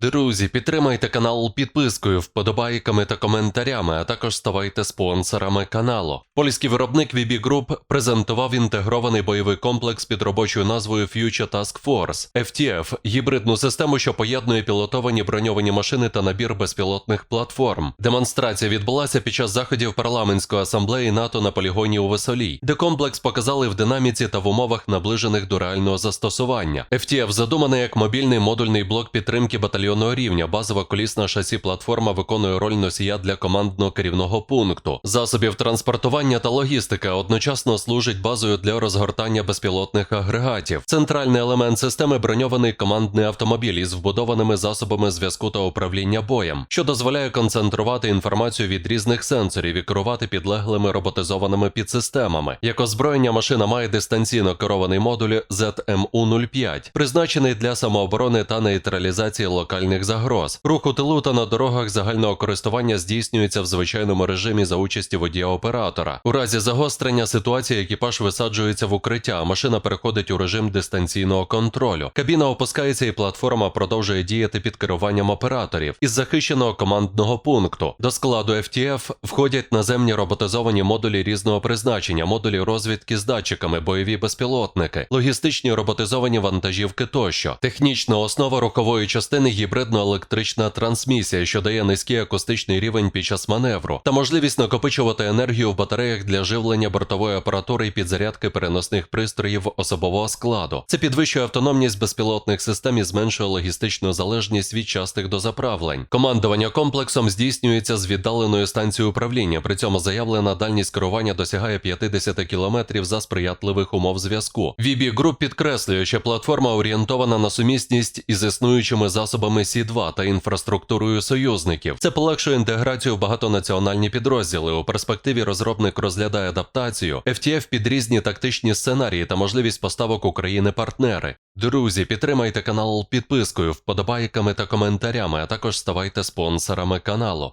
Друзі, підтримайте канал підпискою, вподобайками та коментарями, а також ставайте спонсорами каналу. Польський виробник VB Group презентував інтегрований бойовий комплекс під робочою назвою Future Task Force FTF – гібридну систему, що поєднує пілотовані броньовані машини та набір безпілотних платформ. Демонстрація відбулася під час заходів парламентської асамблеї НАТО на полігоні у Весолій, де комплекс показали в динаміці та в умовах наближених до реального застосування. FTF задуманий як мобільний модульний блок підтримки батальйонного рівня. Базова колісна шасі платформа виконує роль носія для командного керівного пункту, засобів транспортування та логістики, одночасно служить базою для розгортання безпілотних агрегатів. Центральний елемент системи броньований командний автомобіль із вбудованими засобами зв'язку та управління боєм, що дозволяє концентрувати інформацію від різних сенсорів і керувати підлеглими роботизованими підсистемами. Як озброєння машина має дистанційно керований модуль ZMU-05, призначений для самооборони та нейтралізації локальних загроз. Рух у тилу та на дорогах загального користування здійснюється в звичайному режимі за участі водія-оператора. У разі загострення ситуації екіпаж висаджується в укриття, машина переходить у режим дистанційного контролю. Кабіна опускається і платформа продовжує діяти під керуванням операторів із захищеного командного пункту. До складу FTF входять наземні роботизовані модулі різного призначення, модулі розвідки з датчиками, бойові безпілотники, логістичні роботизовані вантажівки тощо. Технічна основа рухової частини гібридно-електрична трансмісія, що дає низький акустичний рівень під час маневру, та можливість накопичувати енергію в батареях для живлення бортової апаратури і підзарядки переносних пристроїв особового складу. Це підвищує автономність безпілотних систем і зменшує логістичну залежність від частих дозаправлень. Командування комплексом здійснюється з віддаленої станції управління. При цьому заявлена дальність керування досягає 50 км за сприятливих умов зв'язку. VB Group підкреслює, що платформа орієнтована на сумісність із існуючими засобами Сі-2 та інфраструктурою союзників. Це полегшує інтеграцію в багатонаціональні підрозділи. У перспективі розробник розглядає адаптацію FTF під різні тактичні сценарії та можливість поставок України-партнери. Друзі, підтримайте канал підпискою, вподобайками та коментарями, а також ставайте спонсорами каналу.